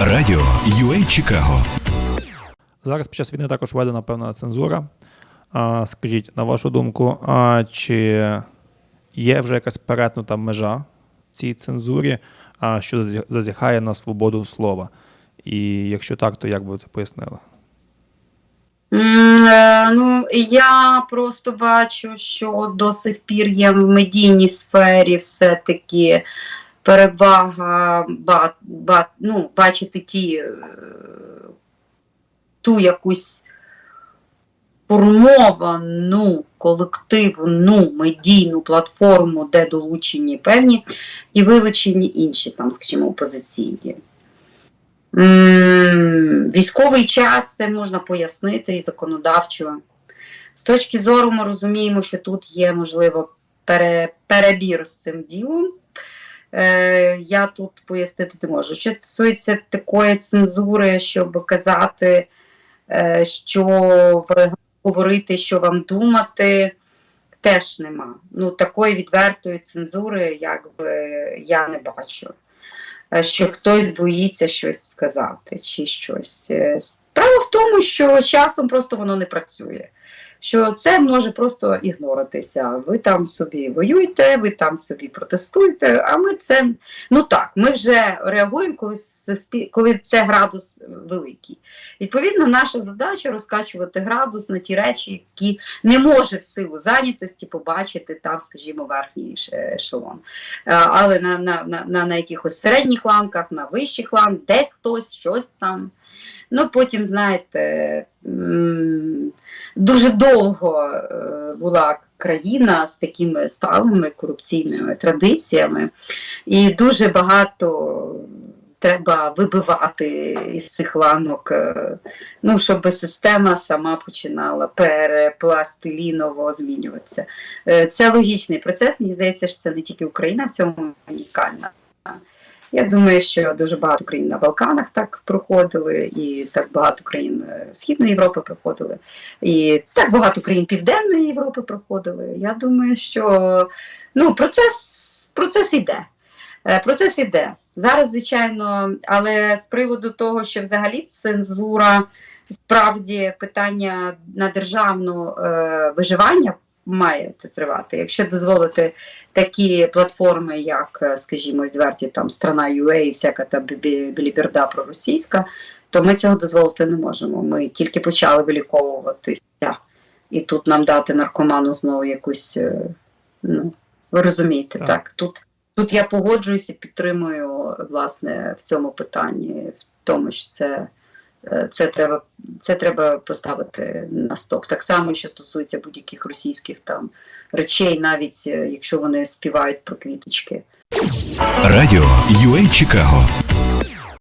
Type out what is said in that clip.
Радіо UA Чикаго. Зараз під час війни також введена певна цензура. А, скажіть, на вашу думку, а чи є вже якась перетнута межа цій цензурі, а, що зазіхає на свободу слова? І якщо так, то як би ви це пояснили? Е, Ну, я просто бачу, що до сих пір є в медійній сфері все-таки перевага ба, ба, ну, бачити ті, е, ту якусь формовану колективну медійну платформу, де долучені певні і вилучені інші, там, скажімо, опозиційні. Військовий час це можна пояснити і законодавчо. З точки зору, ми розуміємо, що тут є, можливо, пере, перебір з цим ділом. Е, я тут пояснити не можу. Що стосується такої цензури, щоб казати, е, що говорити, що вам думати, теж нема. Ну, такої відвертої цензури, якби я не бачу е, що хтось боїться щось сказати чи щось. Е, Справа в тому, що часом просто воно не працює. Що це може просто ігноритися. Ви там собі воюєте, ви там собі протестуєте, а ми це. Ну так, ми вже реагуємо, коли, суспі- коли це градус великий. Відповідно, наша задача розкачувати градус на ті речі, які не може в силу зайнятості побачити там, скажімо, верхній еш- ешелон. Е, але на, на, на, на, якихось середніх ланках, на вищих ланках, десь хтось щось там. Ну, потім, знаєте, дуже довго е, була країна з такими сталими корупційними традиціями, і дуже багато треба вибивати із цих ланок, е, ну, щоб система сама починала перепластиліново змінюватися. Е, Це логічний процес. Мені здається, що це не тільки Україна в цьому унікальна. Я думаю, що дуже багато країн на Балканах так проходили, і так багато країн е, Східної Європи проходили, і так багато країн Південної Європи проходили. Я думаю, що ну, процес, процес іде. Е, Процес іде. Зараз, звичайно, але з приводу того, що взагалі цензура справді питання на державну е, виживання має тривати. Якщо дозволити такі платформи, як, е, скажімо, відверті там страна UA і всяка та біліберда проросійська, то ми цього дозволити не можемо. Ми тільки почали виліковуватися, і тут нам дати наркоману знову якусь. е, Ну, ви розумієте, Так. так? Тут, тут я погоджуюся, підтримую власне в цьому питанні, в тому, що це. Е, Це треба, це треба поставити на стоп. Так само, що стосується будь-яких російських там речей, навіть е, якщо вони співають про квіточки. Радіо UA Чикаго.